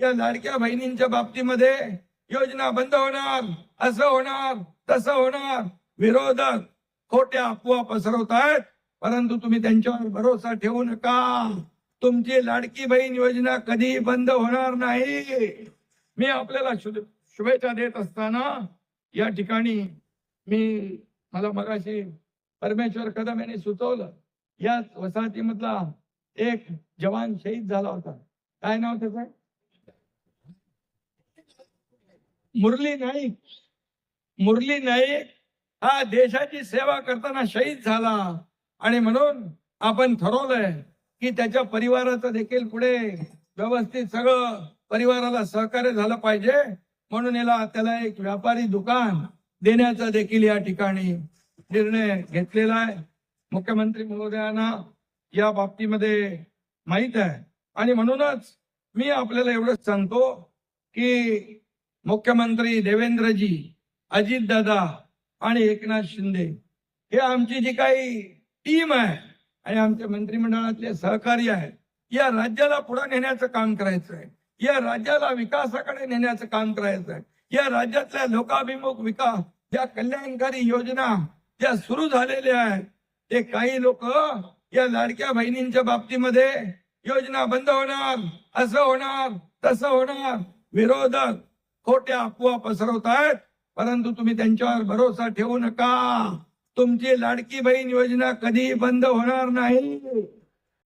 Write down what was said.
या लाडक्या बहिणींच्या बाबतीमध्ये योजना बंद होणार असं होणार तसं होणार. विरोधक खोट्या अफवा पसरवत आहेत. परंतु तुम्ही त्यांच्यावर भरोसा ठेवू नका. तुमची लाडकी बहीण योजना कधी बंद होणार नाही. मी आपल्याला शुभे- शुभेच्छा देत असताना या ठिकाणी मी मला मगाशी परमेश्वर कदम यांनी सुचवलं. याच वसाहतीमधला एक जवान शहीद झाला होता. काय नाव त्याचं? मुरली नाईक मुरली नाईक हा देशाची सेवा करताना शहीद झाला. आणि म्हणून आपण ठरवलंय की त्याच्या परिवाराचं देखील पुढे व्यवस्थित सगळं परिवाराला सहकार्य झालं पाहिजे. म्हणून याला त्याला एक व्यापारी दुकान देण्याचा देखील या ठिकाणी निर्णय घेतलेला आहे. मुख्यमंत्री महोदयांना या बाबतीमध्ये माहीत आहे. आणि म्हणूनच मी आपल्याला एवढंच सांगतो की मुख्यमंत्री देवेंद्रजी अजितदादा आणि एकनाथ शिंदे. हे आमची जी काही टीम आहे आणि आमच्या मंत्रिमंडळातले सहकारी आहेत या राज्याला पुढे नेण्याचं काम करायचं आहे. या राज्याला विकासाकडे नेण्याचं काम करायचं आहे. या राज्यातल्या लोकाभिमुख विकास ज्या कल्याणकारी योजना ज्या सुरू झालेल्या आहेत ते काही लोक या लाडक्या बहिणींच्या बाबतीमध्ये योजना बंद होणार असं होणार तसं होणार विरोधक खोट्या अफवा पसरवत आहेत परंतु तुम्ही त्यांच्यावर भरोसा ठेवू नका. तुमची लाडकी बहीण योजना कधी बंद होणार नाही.